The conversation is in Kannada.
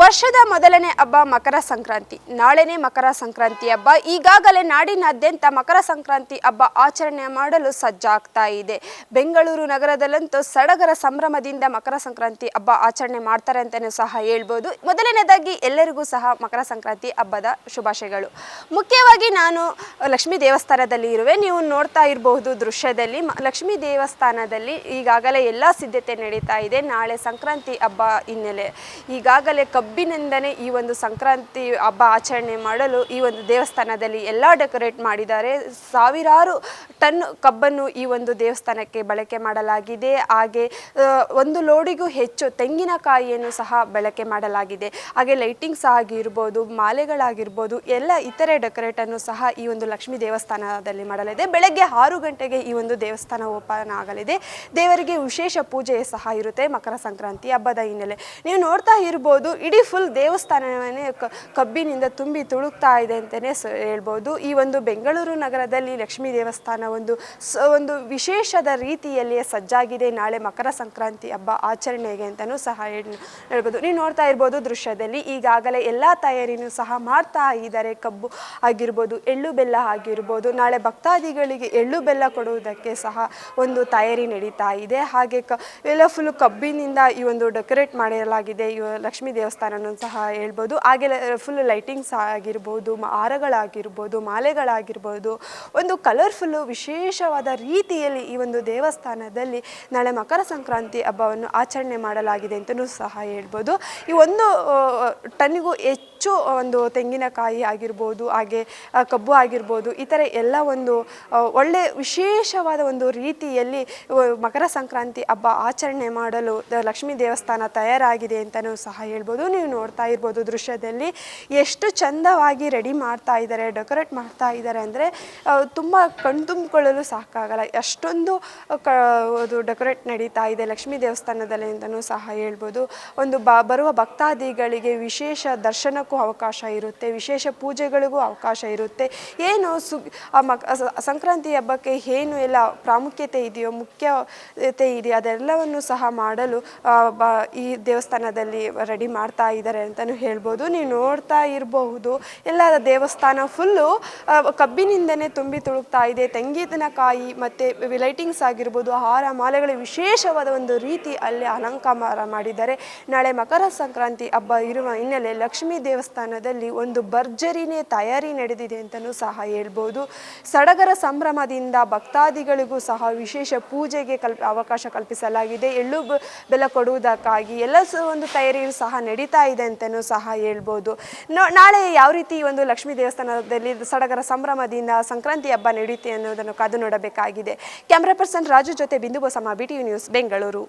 ವರ್ಷದ ಮೊದಲನೇ ಹಬ್ಬ ಮಕರ ಸಂಕ್ರಾಂತಿ. ನಾಳೆನೇ ಮಕರ ಸಂಕ್ರಾಂತಿ ಹಬ್ಬ. ಈಗಾಗಲೇ ನಾಡಿನಾದ್ಯಂತ ಮಕರ ಸಂಕ್ರಾಂತಿ ಹಬ್ಬ ಆಚರಣೆ ಮಾಡಲು ಸಜ್ಜಾಗ್ತಾ ಇದೆ. ಬೆಂಗಳೂರು ನಗರದಲ್ಲಂತೂ ಸಡಗರ ಸಂಭ್ರಮದಿಂದ ಮಕರ ಸಂಕ್ರಾಂತಿ ಹಬ್ಬ ಆಚರಣೆ ಮಾಡ್ತಾರೆ ಅಂತಲೂ ಸಹ ಹೇಳ್ಬೋದು. ಮೊದಲನೇದಾಗಿ ಎಲ್ಲರಿಗೂ ಸಹ ಮಕರ ಸಂಕ್ರಾಂತಿ ಹಬ್ಬದ ಶುಭಾಶಯಗಳು. ಮುಖ್ಯವಾಗಿ ನಾನು ಲಕ್ಷ್ಮೀ ದೇವಸ್ಥಾನದಲ್ಲಿ ಇರುವೆ. ನೀವು ನೋಡ್ತಾ ಇರಬಹುದು ದೃಶ್ಯದಲ್ಲಿ. ಲಕ್ಷ್ಮೀ ದೇವಸ್ಥಾನದಲ್ಲಿ ಈಗಾಗಲೇ ಎಲ್ಲ ಸಿದ್ಧತೆ ನಡೀತಾ ಇದೆ. ನಾಳೆ ಸಂಕ್ರಾಂತಿ ಹಬ್ಬ ಹಿನ್ನೆಲೆ. ಈಗಾಗಲೇ ಕಬ್ಬಿನಿಂದನೇ ಈ ಒಂದು ಸಂಕ್ರಾಂತಿ ಹಬ್ಬ ಆಚರಣೆ ಮಾಡಲು ಈ ಒಂದು ದೇವಸ್ಥಾನದಲ್ಲಿ ಎಲ್ಲ ಡೆಕೋರೇಟ್ ಮಾಡಿದ್ದಾರೆ. ಸಾವಿರಾರು ಟನ್ ಕಬ್ಬನ್ನು ಈ ಒಂದು ದೇವಸ್ಥಾನಕ್ಕೆ ಬಳಕೆ ಮಾಡಲಾಗಿದೆ. ಹಾಗೆ ಒಂದು ಲೋಡಿಗೂ ಹೆಚ್ಚು ತೆಂಗಿನಕಾಯಿಯನ್ನು ಸಹ ಬಳಕೆ ಮಾಡಲಾಗಿದೆ. ಹಾಗೆ ಲೈಟಿಂಗ್ಸ್ ಆಗಿರ್ಬೋದು, ಮಾಲೆಗಳಾಗಿರ್ಬೋದು, ಎಲ್ಲ ಇತರೆ ಡೆಕೋರೇಟನ್ನು ಸಹ ಈ ಒಂದು ಲಕ್ಷ್ಮೀ ದೇವಸ್ಥಾನದಲ್ಲಿ ಮಾಡಲಿದೆ ಬೆಳಗ್ಗೆ ಆರು ಗಂಟೆಗೆ ಈ ಒಂದು ದೇವಸ್ಥಾನ ಓಪನ್ ಆಗಲಿದೆ. ದೇವರಿಗೆ ವಿಶೇಷ ಪೂಜೆ ಸಹ ಇರುತ್ತೆ ಮಕರ ಸಂಕ್ರಾಂತಿ ಹಬ್ಬದ ಹಿನ್ನೆಲೆ. ನೀವು ನೋಡ್ತಾ ಇರ್ಬೋದು, ಇಡೀ ಫುಲ್ ದೇವಸ್ಥಾನವನ್ನೇ ಕಬ್ಬಿನಿಂದ ತುಂಬಿ ತುಳುಕ್ತಾ ಇದೆ ಅಂತಲೇ ಸ ಹೇಳ್ಬೋದು. ಈ ಒಂದು ಬೆಂಗಳೂರು ನಗರದಲ್ಲಿ ಲಕ್ಷ್ಮೀ ದೇವಸ್ಥಾನ ಒಂದು ಒಂದು ವಿಶೇಷದ ರೀತಿಯಲ್ಲಿಯೇ ಸಜ್ಜಾಗಿದೆ. ನಾಳೆ ಮಕರ ಸಂಕ್ರಾಂತಿ ಹಬ್ಬ ಆಚರಣೆಗೆ ಅಂತಲೂ ಸಹ ಹೇಳ್- ಹೇಳ್ಬೋದು. ನೀವು ನೋಡ್ತಾ ಇರ್ಬೋದು ದೃಶ್ಯದಲ್ಲಿ. ಈಗಾಗಲೇ ಎಲ್ಲ ತಯಾರಿನೂ ಸಹ ಮಾಡ್ತಾ ಇದ್ದಾರೆ. ಕಬ್ಬು ಆಗಿರ್ಬೋದು, ಎಳ್ಳು ಬೆಲ್ಲ ಆಗಿರ್ಬೋದು, ನಾಳೆ ಭಕ್ತಾದಿಗಳಿಗೆ ಎಳ್ಳು ಬೆಲ್ಲ ಕೊಡುವುದಕ್ಕೆ ಸಹ ಒಂದು ತಯಾರಿ ನಡೀತಾ ಇದೆ. ಹಾಗೆ ಕ ಎಲ್ಲ ಫುಲ್ ಕಬ್ಬಿನಿಂದ ಈ ಒಂದು ಡೆಕೋರೇಟ್ ಮಾಡಲಾಗಿದೆ ಈ ಲಕ್ಷ್ಮೀ ದೇವಸ್ಥಾನನೂ ಸಹ ಹೇಳ್ಬೋದು. ಹಾಗೆ ಫುಲ್ ಲೈಟಿಂಗ್ಸ್ ಆಗಿರ್ಬೋದು ಹಾರಗಳಾಗಿರ್ಬೋದು, ಮಾಲೆಗಳಾಗಿರ್ಬೋದು, ಒಂದು ಕಲರ್ಫುಲ್ಲು ವಿಶೇಷವಾದ ರೀತಿಯಲ್ಲಿ ಈ ಒಂದು ದೇವಸ್ಥಾನದಲ್ಲಿ ನಾಳೆ ಮಕರ ಸಂಕ್ರಾಂತಿ ಹಬ್ಬವನ್ನು ಆಚರಣೆ ಮಾಡಲಾಗಿದೆ ಅಂತಲೂ ಸಹ ಹೇಳ್ಬೋದು. ಈ ಒಂದು ಟನ್ನಿಗೂ ಹೆಚ್ಚು ಒಂದು ತೆಂಗಿನಕಾಯಿ ಆಗಿರ್ಬೋದು, ಹಾಗೆ ಕಬ್ಬು ಆಗಿರ್ಬೋದು, ಈ ಥರ ಎಲ್ಲ ಒಂದು ಒಳ್ಳೆ ವಿಶೇಷವಾದ ಒಂದು ರೀತಿಯಲ್ಲಿ ಮಕರ ಸಂಕ್ರಾಂತಿ ಹಬ್ಬ ಆಚರಣೆ ಮಾಡಲು ಲಕ್ಷ್ಮೀ ದೇವಸ್ಥಾನ ತಯಾರಾಗಿದೆ ಅಂತಲೂ ಸಹ ಹೇಳ್ಬೋದು. ನೀವು ನೋಡ್ತಾ ಇರ್ಬೋದು ದೃಶ್ಯದಲ್ಲಿ ಎಷ್ಟು ಚಂದವಾಗಿ ರೆಡಿ ಮಾಡ್ತಾ ಇದ್ದಾರೆ, ಡೆಕೋರೇಟ್ ಮಾಡ್ತಾ ಇದ್ದಾರೆ ಅಂದರೆ ತುಂಬ ಕಣ್ತುಂಬಿಕೊಳ್ಳಲು ಸಾಕಾಗಲ್ಲ. ಅಷ್ಟೊಂದು ಕ, ಅದು ಡೆಕೋರೇಟ್ ನಡೀತಾ ಇದೆ ಲಕ್ಷ್ಮೀ ದೇವಸ್ಥಾನದಲ್ಲಿ ಅಂತಲೂ ಸಹ ಹೇಳ್ಬೋದು. ಒಂದು ಬರುವ ಭಕ್ತಾದಿಗಳಿಗೆ ವಿಶೇಷ ದರ್ಶನಕ್ಕೂ ಅವಕಾಶ ಇರುತ್ತೆ, ವಿಶೇಷ ಪೂಜೆಗಳಿಗೂ ಅವಕಾಶ ಇರುತ್ತೆ. ಏನು ಸು ಸಂಕ್ರಾಂತಿ ಹಬ್ಬಕ್ಕೆ ಏನು ಎಲ್ಲ ಪ್ರಾಮುಖ್ಯತೆ ಇದೆಯೋ, ಮುಖ್ಯತೆ ಇದೆಯೋ, ಅದೆಲ್ಲವನ್ನು ಸಹ ಮಾಡಲು ಬ, ಈ ದೇವಸ್ಥಾನದಲ್ಲಿ ರೆಡಿ ಮಾಡ್ತಾ ಇದ್ದಾರೆ ಅಂತಲೂ ಹೇಳ್ಬೋದು. ನೀವು ನೋಡ್ತಾ ಇರಬಹುದು, ಎಲ್ಲ ದೇವಸ್ಥಾನ ಫುಲ್ಲು ಕಬ್ಬಿನಿಂದನೇ ತುಂಬಿ ತುಳುಕ್ತಾ ಇದೆ. ತೆಂಗಿನಕಾಯಿ ಮತ್ತು ಲೈಟಿಂಗ್ಸ್ ಆಗಿರ್ಬೋದು, ಆಹಾರ ಮಾಲೆಗಳು ವಿಶೇಷವಾದ ಒಂದು ರೀತಿ ಅಲ್ಲಿ ಅಲಂಕಾರ ಮಾಡಿದ್ದಾರೆ. ನಾಳೆ ಮಕರ ಸಂಕ್ರಾಂತಿ ಹಬ್ಬ ಇರುವ ಹಿನ್ನೆಲೆ ಲಕ್ಷ್ಮೀ ದೇವಸ್ಥಾನದಲ್ಲಿ ಒಂದು ಭರ್ಜರಿನೇ ತಯಾರಿ ನಡೆದಿದೆ ಅಂತಲೂ ಸಹ ಹೇಳ್ಬೋದು. ಸಡಗರ ಸಂಭ್ರಮದಿಂದ ಭಕ್ತಾದಿಗಳಿಗೂ ಸಹ ವಿಶೇಷ ಪೂಜೆಗೆ ಕಲ್ಪ ಅವಕಾಶ ಕಲ್ಪಿಸಲಾಗಿದೆ. ಎಳ್ಳು ಬೆಲ್ಲ ಕೊಡುವುದಕ್ಕಾಗಿ ಎಲ್ಲ ಒಂದು ತಯಾರಿಯು ಸಹ ನಡೀತಾ ಇದೆ ಅಂತಲೂ ಸಹ ಹೇಳ್ಬೋದು. ನಾಳೆ ಯಾವ ರೀತಿ ಒಂದು ಲಕ್ಷ್ಮೀ ದೇವಸ್ಥಾನದಲ್ಲಿ ಸಡಗರ ಸಂಭ್ರಮದಿಂದ ಸಂಕ್ರಾಂತಿ ಹಬ್ಬ ನಡೆಯುತ್ತೆ ಅನ್ನೋದನ್ನು ಕಾದು ನೋಡಬೇಕಾಗಿದೆ. ಕ್ಯಾಮ್ರಾ ಪರ್ಸನ್ ರಾಜು ಜೊತೆ Bindu Basamma B T news, Bengaluru.